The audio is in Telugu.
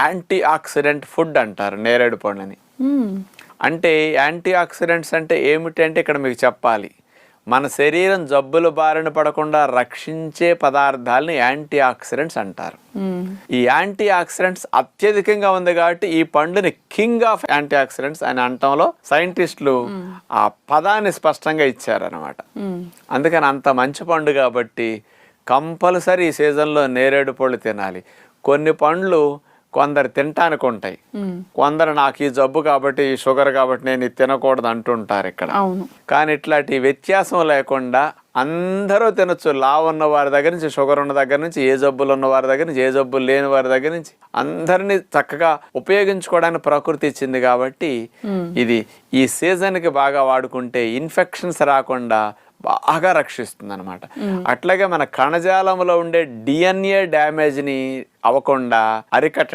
యాంటీ ఆక్సిడెంట్ ఫుడ్ అంటారు నేరేడు పండుని. అంటే యాంటీ ఆక్సిడెంట్స్ అంటే ఏమిటి అంటే ఇక్కడ మీకు చెప్పాలి మన శరీరం జబ్బుల బారిన పడకుండా రక్షించే పదార్థాలని యాంటీ ఆక్సిడెంట్స్ అంటారు. ఈ యాంటీ ఆక్సిడెంట్స్ అత్యధికంగా ఉంది కాబట్టి ఈ పండుని కింగ్ ఆఫ్ యాంటీ ఆక్సిడెంట్స్ అని అనటంలో సైంటిస్టులు ఆ పదాన్ని స్పష్టంగా ఇచ్చారనమాట. అందుకని అంత మంచి పండు కాబట్టి కంపల్సరీ ఈ సీజన్లో నేరేడు పళ్ళు తినాలి కొన్ని పండ్లు కొందరు తినటానికి ఉంటాయి. కొందరు నాకు ఈ జబ్బు కాబట్టి ఈ షుగర్ కాబట్టి నేను ఇది తినకూడదు అంటుంటారు ఇక్కడ. కానీ ఇట్లాంటి వ్యత్యాసం లేకుండా అందరూ తినొచ్చు. లావు ఉన్న వారి దగ్గర నుంచి షుగర్ ఉన్న దగ్గర నుంచి ఏ జబ్బులు ఉన్న వారి దగ్గర నుంచి ఏ జబ్బులు లేని వారి దగ్గర నుంచి అందరినీ చక్కగా ఉపయోగించుకోవడానికి ప్రకృతి ఇచ్చింది కాబట్టి ఇది ఈ సీజన్కి బాగా వాడుకుంటే ఇన్ఫెక్షన్స్ రాకుండా బాగా రక్షిస్తుంది అనమాట అట్లాగే మన కణజాలంలో ఉండే డిఎన్ఏ డ్యామేజ్ని అవ్వకుండా అరికట్ట